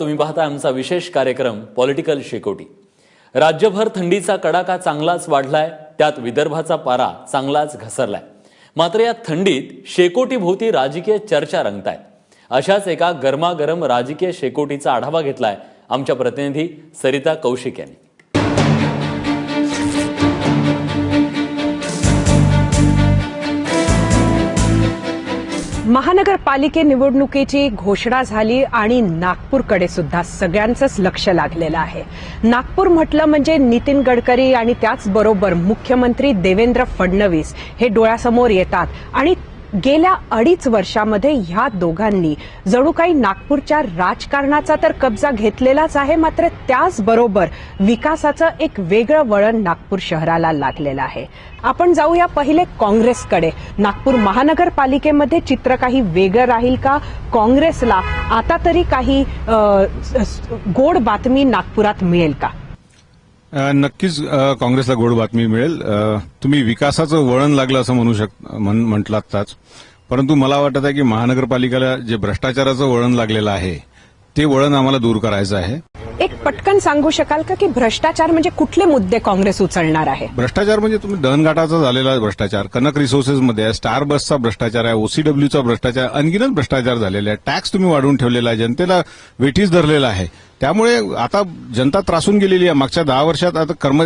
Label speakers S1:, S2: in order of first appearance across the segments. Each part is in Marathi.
S1: तुम्ही पाहता आमचा विशेष कार्यक्रम पॉलिटिकल शेकोटी. राज्यभर थंडीचा कडाका चांगलाच वाढलाय त्यात विदर्भाचा पारा चांगलाच घसरलाय. मात्र या थंडीत शेकोटीभोवती राजकीय चर्चा रंगतायत अशाच एका गरमागरम राजकीय शेकोटीचा आढावा घेतलाय आमच्या प्रतिनिधी सरिता कौशिक यांनी.
S2: महानगरपालिके निवडणुकीची घोषणा झाली आणि नागपूरकडे सुद्धा सगळ्यांचंच लक्ष लागलेलं आहे. नागपूर म्हटलं म्हणजे नितीन गडकरी आणि त्याचबरोबर मुख्यमंत्री देवेंद्र फडणवीस हे डोळ्यासमोर येतात आणि गेल्या अडीच वर्षामध्ये ह्या दोघांनी जणू काही नागपूरच्या राजकारणाचा तर कब्जा घेतलेलाच आहे मात्र त्याचबरोबर विकासाचं एक वेगळं वळण नागपूर शहराला लागलेलं आहे. आपण जाऊया पहिले काँग्रेसकडे. नागपूर महानगरपालिकेमध्ये चित्र काही वेगळं राहील का? काँग्रेसला आता तरी काही गोड बातमी नागपुरात मिळेल का?
S3: नक्कीच काँग्रेसला गोड बातमी मिळेल. तुम्ही विकासाचं वळण लागलं असं म्हणू शक म्हटलातच परंतु मला वाटत आहे की महानगरपालिकेला जे भ्रष्टाचाराचं वळण लागलेलं आहे ते वळण आम्हाला दूर करायचं आहे.
S2: एक पटकन सांगू शकाल का की भ्रष्टाचार म्हणजे कुठले मुद्दे काँग्रेस उचलणार आहे?
S3: भ्रष्टाचार म्हणजे तुम्ही दहनघाटाचा झालेला भ्रष्टाचार कनक रिसोर्सेसमध्ये आहे स्टार बसचा भ्रष्टाचार आहे ओसीडब्ल्यूचा भ्रष्टाचार अनगिनत भ्रष्टाचार झालेला आहे. टॅक्स तुम्ही वाढवून ठेवलेला आहे जनतेला वेठीस धरलेला आहे. त्यामुळे आता जनता त्रासून गेलेली आहे. मागच्या दहा वर्षात आता कर्म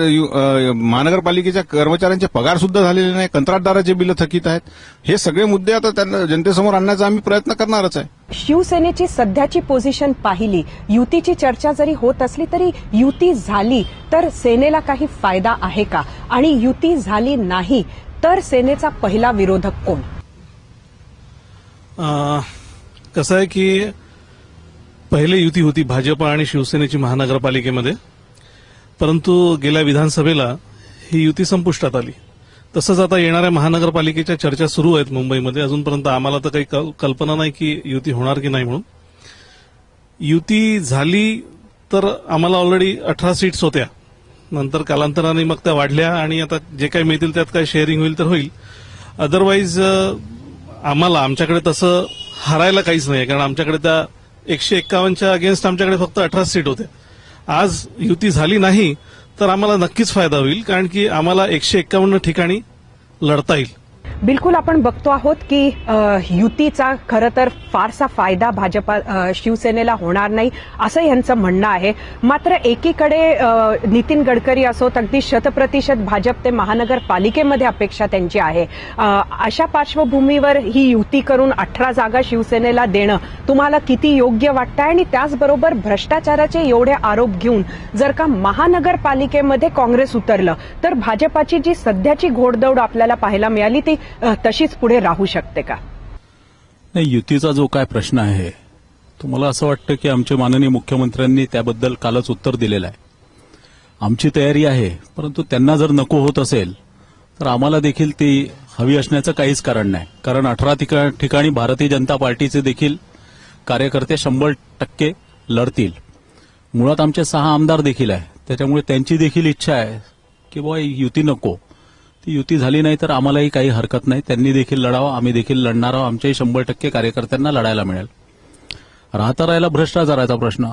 S3: महानगरपालिकेच्या कर्मचाऱ्यांचे पगार सुद्धा झालेले नाही. कंत्राटदाराचे बिलं थकीत आहेत. हे सगळे मुद्दे आता त्यांना जनतेसमोर आणण्याचा आम्ही प्रयत्न करणारच आहे.
S2: शिवसेनेची सध्याची पोझिशन पाहिली. युतीची चर्चा जरी होत असली तरी युती झाली तर सेनेला काही फायदा आहे का? आणि युती झाली नाही तर सेनेचा पहिला विरोधक कोण?
S4: अं, कसं आहे की पहिले युती होती भाजप आणि शिवसेनेची महानगरपालिकेमध्ये. परंतु गेल्या विधानसभेला ही युती संपुष्टात आली. तसंच आता येणाऱ्या महानगरपालिकेच्या चर्चा सुरू आहेत मुंबईमध्ये. अजूनपर्यंत आम्हाला तर काही कल्पना नाही की युती होणार की नाही म्हणून. युती झाली तर आम्हाला ऑलरेडी अठरा सीट्स होत्या. नंतर कालांतराने मग त्या वाढल्या आणि आता जे काही मिळतील त्यात काय शेअरिंग होईल तर होईल. अदरवाईज आम्हाला आमच्याकडे तसं हरायला काहीच नाही कारण आमच्याकडे त्या एकशे एक्कावन्नच्या अगेन्स्ट आमच्याकडे फक्त अठरा सीट होत्या. आज युती झाली नाही तर आम्हाला नक्कीच फायदा होईल कारण की आम्हाला एकशे एक्कावन्न ठिकाणी लढता येईल.
S2: बिलकुल आपण बघतो आहोत की युतीचा खरं तर फारसा फायदा भाजपा शिवसेनेला होणार नाही असं यांचं म्हणणं आहे. मात्र एकीकडे नितीन गडकरी असोत अगदी शतप्रतिशत भाजप ते महानगरपालिकेमध्ये अपेक्षा त्यांची आहे. अशा पार्श्वभूमीवर ही युती करून अठरा जागा शिवसेनेला देणं तुम्हाला किती योग्य वाटतं आणि त्याचबरोबर भ्रष्टाचाराचे एवढे आरोप घेऊन जर का महानगरपालिकेमध्ये काँग्रेस उतरलं तर भाजपाची जी सध्याची घोडदौड आपल्याला पाहायला मिळाली ती तशीच पुढे राहू शकते का?
S5: नाही युतीचा जो काय प्रश्न आहे तो मला असं वाटतं की आमच्या माननीय मुख्यमंत्र्यांनी त्याबद्दल कालच उत्तर दिलेलं आहे. आमची तयारी आहे परंतु त्यांना जर नको होत असेल तर आम्हाला देखील ती हवी असण्याचं काहीच कारण नाही. कारण अठरा ठिकाणी भारतीय जनता पार्टीचे देखील कार्यकर्ते शंभर टक्के लढतील. मुळात आमचे सहा आमदार देखील आहे त्याच्यामुळे त्यांची देखील इच्छा आहे की बुवा युती नको. ती युती झाली नाही तर आम्हालाही काही हरकत नाही. त्यांनी देखील लढावं आम्ही देखील लढणार आहोत. आमच्याही शंभर टक्के कार्यकर्त्यांना लढायला मिळेल. राहता राहिला भ्रष्टाचाराचा प्रश्न.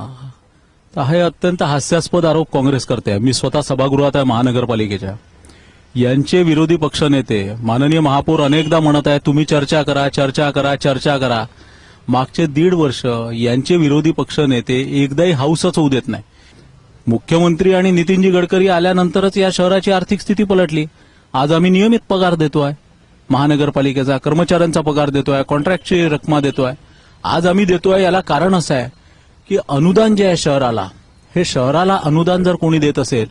S5: तर हे अत्यंत हास्यास्पद आरोप काँग्रेस करते. मी स्वतः सभागृहात आहे महानगरपालिकेच्या. यांचे विरोधी पक्षनेते माननीय महापौर अनेकदा म्हणत आहे तुम्ही चर्चा करा चर्चा करा चर्चा करा. मागचे दीड वर्ष यांचे विरोधी पक्षनेते एकदाही हाऊसच होऊ देत नाही. मुख्यमंत्री आणि नितीनजी गडकरी आल्यानंतरच या शहराची आर्थिक स्थिती पलटली. आज आम्ही नियमित पगार देतोय. महानगरपालिकेचा कर्मचाऱ्यांचा पगार देतोय कॉन्ट्रॅक्टची रक्कमा देतोय. आज आम्ही देतोय याला कारण असं आहे की अनुदान जे आहे शहराला हे शहराला अनुदान जर कोणी देत असेल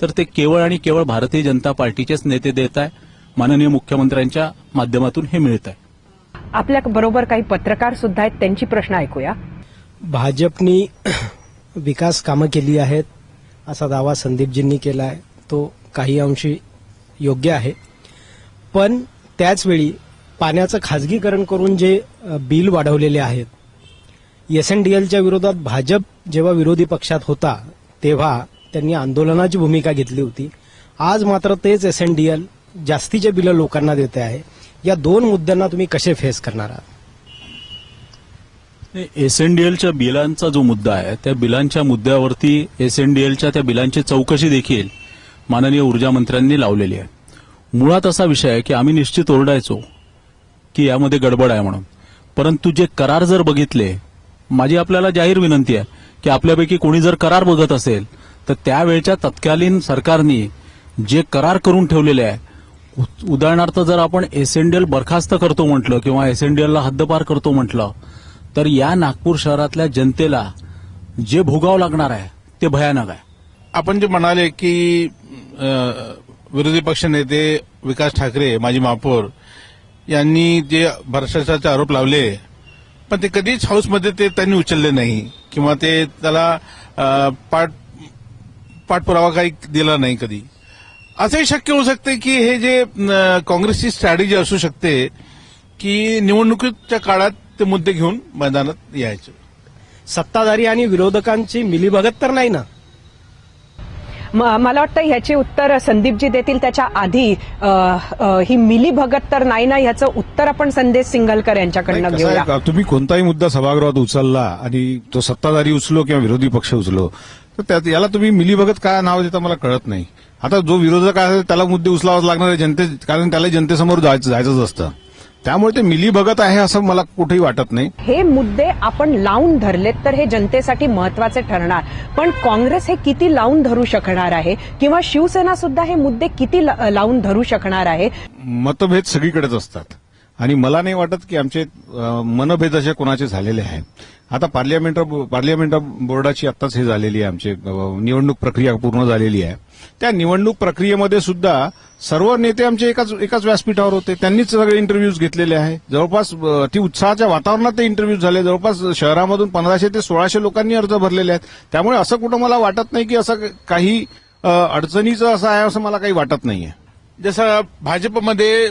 S5: तर ते केवळ आणि केवळ भारतीय जनता पार्टीचेच नेते देत आहे. माननीय मुख्यमंत्र्यांच्या माध्यमातून हे मिळत आहे.
S2: आपल्या बरोबर काही पत्रकार सुद्धा आहेत त्यांची प्रश्न ऐकूया.
S6: भाजपनी विकास कामं केली आहेत असा दावा संदीपजींनी केला आहे तो काही अंशी योग्य आहे. पण त्याचवेळी पाण्याचं खाजगीकरण करून जे बिल वाढवलेले आहेत एस एन डी एलच्या विरोधात भाजप जेव्हा विरोधी पक्षात होता तेव्हा त्यांनी आंदोलनाची भूमिका घेतली होती. आज मात्र तेच एस एन डी एल जास्तीचे बिलं लोकांना देते आहे. या दोन मुद्द्यांना तुम्ही कसे फेस करणार आहात?
S5: एस एन डी एलच्या बिलांचा जो मुद्दा आहे त्या बिलांच्या मुद्द्यावरती एलच्या त्या बिलांची चौकशी देखील माननीय ऊर्जा मंत्र्यांनी लावलेली आहे. मुळात असा विषय आहे की आम्ही निश्चित ओरडायचो की यामध्ये गडबड आहे म्हणून. परंतु जे करार जर बघितले माझी आपल्याला जाहीर विनंती आहे की आपल्यापैकी कोणी जर करार बघत असेल तर त्यावेळच्या तत्कालीन सरकारनी जे करार करून ठेवलेले आहे उदाहरणार्थ जर आपण एसएनडीएल बरखास्त करतो म्हटलं किंवा एसएनडीएलला हद्दपार करतो म्हटलं तर या नागपूर शहरातल्या जनतेला जे भोगावं लागणार आहे ते भयानक आहे.
S3: आपण जे म्हणाले की विरोधी पक्ष नेते विकास ठाकरे माजी महापौर यांनी जे भ्रष्टाचाराचे आरोप लावले पण ते कधीच हाऊसमध्ये ते त्यांनी उचलले नाही किंवा ते त्याला पाठ पाठपुरावा काही दिला नाही कधी. असंही शक्य होऊ शकते की हे जे काँग्रेसची स्ट्रॅटेजी असू शकते की निवडणुकीच्या काळात ते मुद्दे घेऊन मैदानात यायचे.
S6: सत्ताधारी आणि विरोधकांची मिलीभगत तर नाही ना?
S2: मला वाटतं ह्याची उत्तर संदीपजी देतील त्याच्या आधी. ही मिली भगत तर नाही ना ह्याचं उत्तर आपण संदेश सिंगलकर यांच्याकडनं घेऊया.
S3: तुम्ही कोणताही मुद्दा सभागृहात उचलला आणि तो सत्ताधारी उचलो किंवा विरोधी पक्ष उचलो तर याला तुम्ही मिलीभगत काय नाव देता मला कळत नाही. आता जो विरोधक आहे त्याला मुद्दे उचलावाच लागणार आहे जनते कारण त्याला जनतेसमोर जायचं जायचंच असतं. त्यामुळे ते मिलीभगत आहे असं मला कुठेही वाटत नाही.
S2: हे मुद्दे आपण लावून धरलेत तर हे जनतेसाठी महत्त्वाचे ठरणार. पण काँग्रेस हे किती लावून धरू शकणार आहे? किंवा शिवसेना सुद्धा हे मुद्दे किती लावून धरू शकणार आहे?
S3: मतभेद सगळीकडेच असतात. आणि मला नाही वाटत की आमचे मनभेद असे कोणाचे झालेले आहेत. आता पार्लियामेंट पार्लियामेंट बोर्डाची आत्ताच हे झालेली आहे आमची निवडणूक प्रक्रिया पूर्ण झालेली आहे. त्या निवडणूक प्रक्रियेमध्ये सुद्धा सर्व नेते आमचे एकाच एकाच व्यासपीठावर होते. त्यांनीच सगळे इंटरव्ह्यूज घेतलेले आहे. जवळपास ती उत्साहाच्या वातावरणात ते इंटरव्ह्यूज झाले. जवळपास शहरामधून पंधराशे ते सोळाशे लोकांनी अर्ज भरलेले आहेत. त्यामुळे असं कुठं मला वाटत नाही की असं काही अडचणीचं असं आहे असं मला काही वाटत नाहीये.
S7: जसं भाजपमध्ये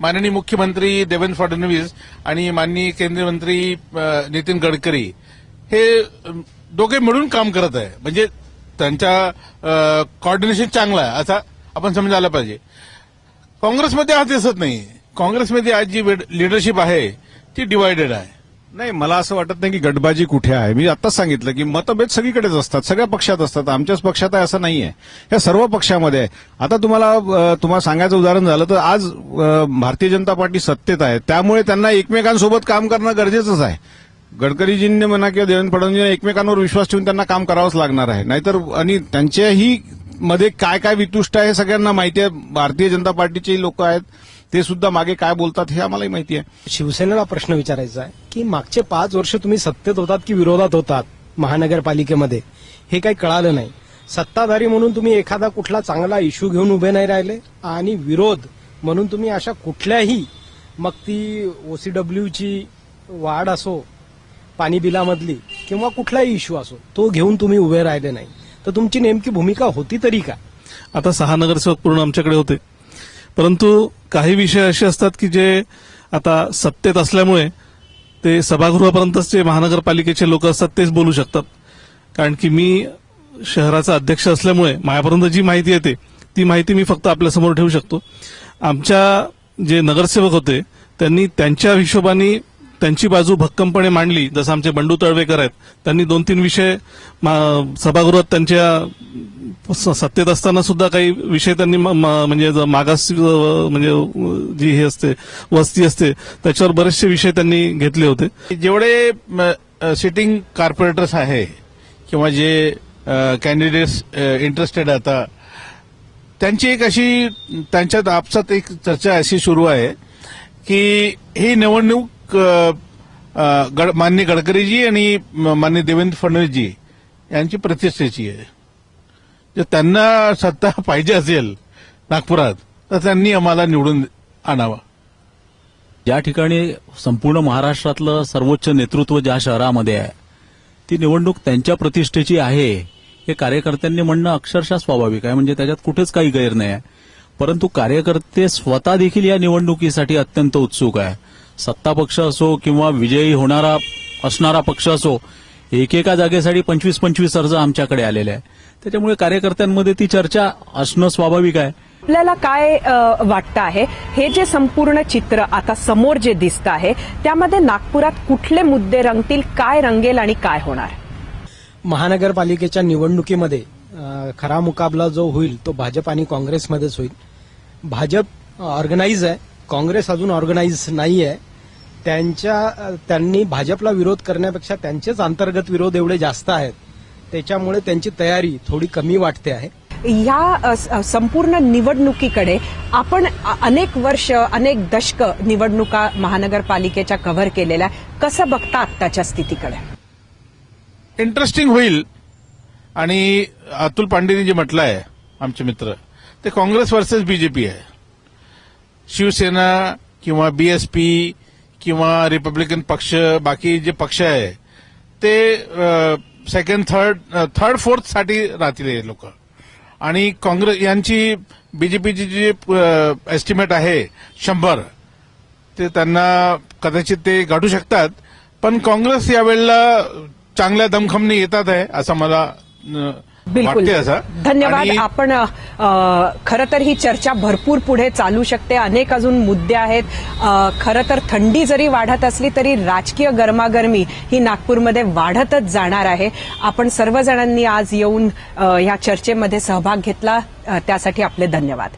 S7: माननीय मुख्यमंत्री देवेंद्र फडणवीस आणि माननीय केंद्रीय मंत्री नितीन गडकरी हे दोघे मिळून काम करत आहे. म्हणजे त्यांच्या कॉर्डिनेशन चांगला आहे. असा आपण समजायला पाहिजे. काँग्रेसमध्ये आज दिसत नाही. काँग्रेसमध्ये आज जी लिडरशिप आहे ती डिवायडेड आहे.
S3: नाही मला असं वाटत नाही की गटबाजी कुठे आहे. मी आत्ताच सांगितलं की मतभेद सगळीकडेच असतात सगळ्या पक्षात असतात आमच्याच पक्षात आहे असं नाहीये. या सर्व पक्षामध्ये आहे. आता तुम्हाला तुम्हाला सांगायचं उदाहरण झालं तर आज भारतीय जनता पार्टी सत्तेत आहे. त्यामुळे त्यांना एकमेकांसोबत काम करणं गरजेचंच आहे. गडकरीजींनी म्हणा किंवा देवेंद्र फडणवीस एकमेकांवर विश्वास ठेवून त्यांना काम करावंच लागणार आहे. नाहीतर आणि त्यांच्याही मध्ये काय काय वितुष्ट आहे हे सगळ्यांना माहिती आहे. भारतीय जनता पार्टीचे लोक आहेत. ते सुद्धा मागे काय बोलतात हे आम्हालाही माहिती आहे.
S6: शिवसेनेला प्रश्न विचारायचा आहे की मागचे पाच वर्ष तुम्ही सत्तेत होतात की विरोधात होतात महानगरपालिकेमध्ये? हे काही कळालं नाही. सत्ताधारी म्हणून तुम्ही एखादा कुठला चांगला इश्यू घेऊन उभे नाही राहिले आणि विरोध म्हणून तुम्ही अशा कुठल्याही मग ती ओसीडब्ल्यूची वाढ असो पाणी बिलामधली किंवा कुठलाही इश्यू असो तो घेऊन तुम्ही उभे राहिले नाही. तर तुमची नेमकी भूमिका होती तरी का
S4: आता सहा नगरसेवक पूर्ण आमच्याकडे होते. परंतु काही विषय असे असतात की जे आता सत्तेत असल्यामुळे ते सभागृहापर्यंतच जे महानगरपालिकेचे लोक असतात तेच बोलू शकतात. कारण की मी शहराचा अध्यक्ष असल्यामुळे माझ्यापर्यंत जी माहिती येते ती माहिती मी फक्त आपल्यासमोर ठेवू शकतो. आमच्या जे नगरसेवक होते त्यांनी त्यांच्या हिशोबाने त्यांची बाजू भक्कमपणे मांडली. जसं आमचे बंडू तळवेकर आहेत त्यांनी दोन तीन विषय मा- सभागृहात त्यांच्या स- सत्तेत असताना सुद्धा काही विषय त्यांनी म- म्हणजे मागास म्हणजे जी हे असते वस्ती असते त्याच्यावर बरेचसे विषय त्यांनी घेतले होते.
S7: जेवढे सिटिंग कार्पोरेटर्स आहे किंवा जे कॅन्डिडेट्स इंटरेस्टेड आता त्यांची एक अशी त्यांच्यात आपसात एक चर्चा अशी सुरू आहे की ही निवडणूक गड- गडकरीजी आणि मान्य देवेंद्र फडणवीसजी यांची प्रतिष्ठेची आहे. जर त्यांना सत्ता पाहिजे असेल नागपुरात तर त्यांनी आम्हाला निवडून आणावा.
S5: ज्या ठिकाणी संपूर्ण महाराष्ट्रातलं सर्वोच्च नेतृत्व ज्या शहरामध्ये आहे ती निवडणूक त्यांच्या प्रतिष्ठेची आहे हे कार्यकर्त्यांनी म्हणणं अक्षरशः स्वाभाविक आहे. म्हणजे त्याच्यात कुठेच काही गैर नाही आहे. परंतु कार्यकर्ते स्वतः देखील या निवडणुकीसाठी अत्यंत उत्सुक आहे. सत्ता पक्ष असो किंवा विजयी होणारा असणारा पक्ष असो एकेका जागेसाठी पंचवीस पंचवीस अर्ज आमच्याकडे आलेले आहे त्याच्यामुळे कार्यकर्त्यांमध्ये ती चर्चा असणं स्वाभाविक आहे.
S2: आपल्याला काय वाटतं आहे? हे जे संपूर्ण चित्र आता समोर जे दिसतं आहे त्यामध्ये नागपुरात कुठले मुद्दे रंगतील काय रंगेल आणि काय होणार?
S6: महानगरपालिकेच्या निवडणुकीमध्ये खरा मुकाबला जो होईल तो भाजप आणि काँग्रेसमध्येच होईल. भाजप ऑर्गनाईज आहे. काँग्रेस अजून ऑर्गनाईज नाही आहे त्यांच्या त्यांनी भाजपला विरोध करण्यापेक्षा त्यांचेच अंतर्गत विरोध एवढे जास्त आहेत. त्याच्यामुळे त्यांची तयारी थोडी कमी वाटते आहे.
S2: या संपूर्ण निवडणुकीकडे आपण अनेक वर्ष अनेक दशक निवडणुका महानगरपालिकेच्या कव्हर केलेल्या. कसं बघता आत्ताच्या स्थितीकडे?
S7: इंटरेस्टिंग होईल. आणि अतुल पांडेनी जे म्हटलं आहे आमचे मित्र ते काँग्रेस वर्सेस बीजेपी आहे. शिवसेना किंवा बीएसपी किंवा रिपब्लिकन पक्ष बाकी जे पक्ष आहे ते सेकंड थर्ड थर्ड फोर्थसाठी राहतील हे लोक. आणि काँग्रेस यांची बीजेपीची जी एस्टिमेट आहे शंभर ते त्यांना कदाचित ते गाठू शकतात. पण काँग्रेस यावेळेला चांगल्या दमखमने येतात आहे असं मला
S2: बिलकुल. धन्यवाद. आपण खरं तर ही चर्चा भरपूर पुढे चालू शकते. अनेक अजून मुद्दे आहेत. खरं तर थंडी जरी वाढत असली तरी राजकीय गरमागरमी ही नागपूरमध्ये वाढतच जाणार आहे. आपण सर्वजणांनी आज येऊन या चर्चेमध्ये सहभाग घेतला. त्यासाठी आपले धन्यवाद.